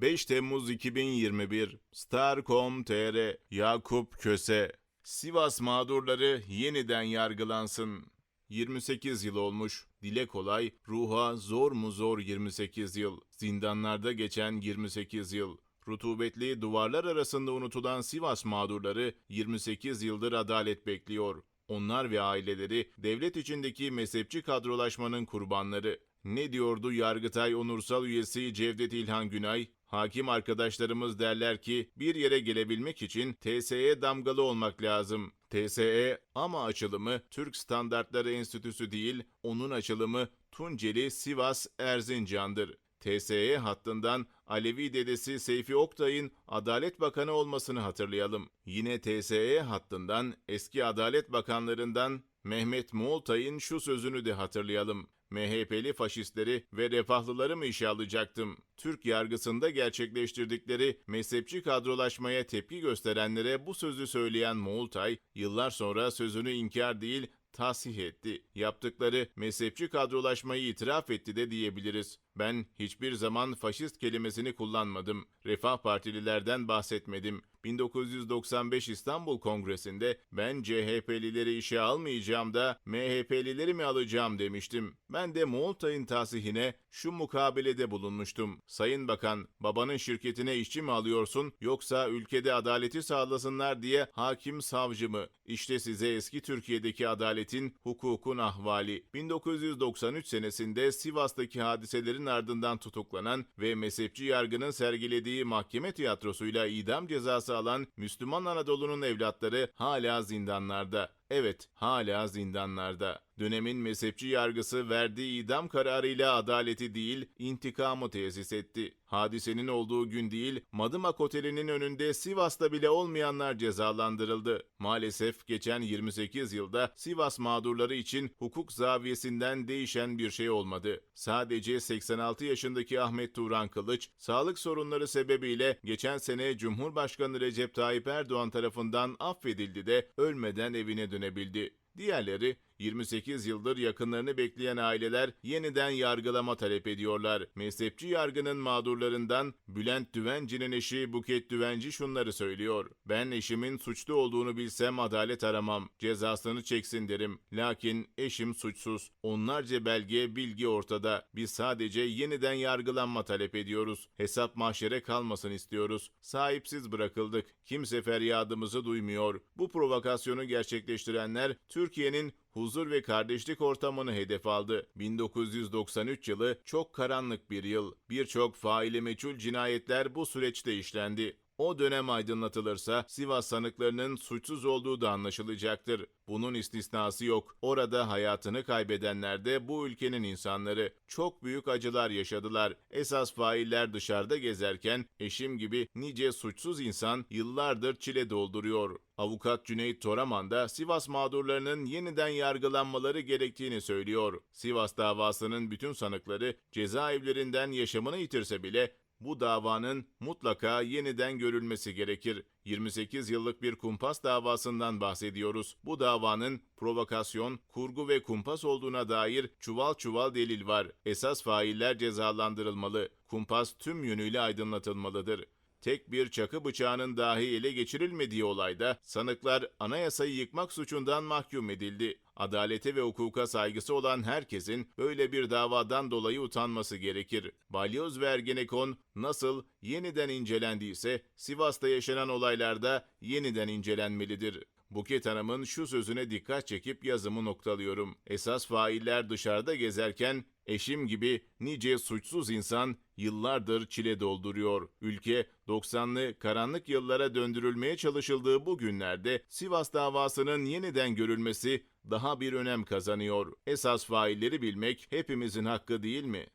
5 Temmuz 2021 Star.com.tr Yakup Köse Sivas mağdurları yeniden yargılansın. 28 yıl olmuş. Dile kolay, ruha zor mu zor 28 yıl. Zindanlarda geçen 28 yıl. Rutubetli duvarlar arasında unutulan Sivas mağdurları 28 yıldır adalet bekliyor. Onlar ve aileleri devlet içindeki mezhepçi kadrolaşmanın kurbanları. Ne diyordu Yargıtay Onursal üyesi Cevdet İlhan Günay? Hakim arkadaşlarımız derler ki bir yere gelebilmek için TSE'ye damgalı olmak lazım. TSE ama açılımı Türk Standartları Enstitüsü değil, onun açılımı Tunceli Sivas Erzincan'dır. TSE hattından Alevi dedesi Seyfi Oktay'ın Adalet Bakanı olmasını hatırlayalım. Yine TSE hattından eski Adalet Bakanlarından Mehmet Moğoltay'ın şu sözünü de hatırlayalım. MHP'li faşistleri ve refahlıları mı işe alacaktım? Türk yargısında gerçekleştirdikleri mezhepçi kadrolaşmaya tepki gösterenlere bu sözü söyleyen Moğoltay, yıllar sonra sözünü inkar değil, tasih etti. Yaptıkları mezhepçi kadrolaşmayı itiraf etti de diyebiliriz. Ben hiçbir zaman faşist kelimesini kullanmadım. Refah Partililerden bahsetmedim. 1995 İstanbul Kongresi'nde ben CHP'lileri işe almayacağım da MHP'lileri mi alacağım demiştim. Ben de Moğoltay'ın tasihine şu mukabelede bulunmuştum. Sayın Bakan, babanın şirketine işçi mi alıyorsun yoksa ülkede adaleti sağlasınlar diye hakim savcı mı? İşte size eski Türkiye'deki adaletin, hukukun ahvali. 1993 senesinde Sivas'taki hadiselerin ardından tutuklanan ve mezhepçi yargının sergilediği mahkeme tiyatrosuyla idam cezası alan Müslüman Anadolu'nun evlatları hala zindanlarda. Evet, hala zindanlarda. Dönemin mezhepçi yargısı verdiği idam kararıyla adaleti değil, intikamı tesis etti. Hadisenin olduğu gün değil, Madımak Oteli'nin önünde Sivas'ta bile olmayanlar cezalandırıldı. Maalesef geçen 28 yılda Sivas mağdurları için hukuk zaviyesinden değişen bir şey olmadı. Sadece 86 yaşındaki Ahmet Turan Kılıç, sağlık sorunları sebebiyle geçen sene Cumhurbaşkanı Recep Tayyip Erdoğan tarafından affedildi de ölmeden evine dönebildi. Diğerleri 28 yıldır yakınlarını bekleyen aileler yeniden yargılama talep ediyorlar. Mezhepçi yargının mağdurlarından Bülent Düvenci'nin eşi Buket Düvenci şunları söylüyor. Ben eşimin suçlu olduğunu bilsem adalet aramam. Cezasını çeksin derim. Lakin eşim suçsuz. Onlarca belge, bilgi ortada. Biz sadece yeniden yargılanma talep ediyoruz. Hesap mahşere kalmasın istiyoruz. Sahipsiz bırakıldık. Kimse feryadımızı duymuyor. Bu provokasyonu gerçekleştirenler Türkiye'nin huzur ve kardeşlik ortamını hedef aldı. 1993 yılı çok karanlık bir yıl. Birçok faili meçhul cinayetler bu süreçte işlendi. O dönem aydınlatılırsa Sivas sanıklarının suçsuz olduğu da anlaşılacaktır. Bunun istisnası yok. Orada hayatını kaybedenler de bu ülkenin insanları. Çok büyük acılar yaşadılar. Esas failler dışarıda gezerken eşim gibi nice suçsuz insan yıllardır çile dolduruyor. Avukat Cüneyt Toraman da Sivas mağdurlarının yeniden yargılanmaları gerektiğini söylüyor. Sivas davasının bütün sanıkları cezaevlerinden yaşamını yitirse bile bu davanın mutlaka yeniden görülmesi gerekir. 28 yıllık bir kumpas davasından bahsediyoruz. Bu davanın provokasyon, kurgu ve kumpas olduğuna dair çuval çuval delil var. Esas failler cezalandırılmalı. Kumpas tüm yönüyle aydınlatılmalıdır. Tek bir çakı bıçağının dahi ele geçirilmediği olayda sanıklar anayasayı yıkmak suçundan mahkum edildi. Adalete ve hukuka saygısı olan herkesin böyle bir davadan dolayı utanması gerekir. Balyoz ve Ergenekon nasıl yeniden incelendiyse Sivas'ta yaşanan olaylarda yeniden incelenmelidir. Buket Hanım'ın şu sözüne dikkat çekip yazımı noktalıyorum. Esas failler dışarıda gezerken eşim gibi nice suçsuz insan yıllardır çile dolduruyor. Ülke 90'lı karanlık yıllara döndürülmeye çalışıldığı bu günlerde Sivas davasının yeniden görülmesi daha bir önem kazanıyor. Esas failleri bilmek hepimizin hakkı değil mi?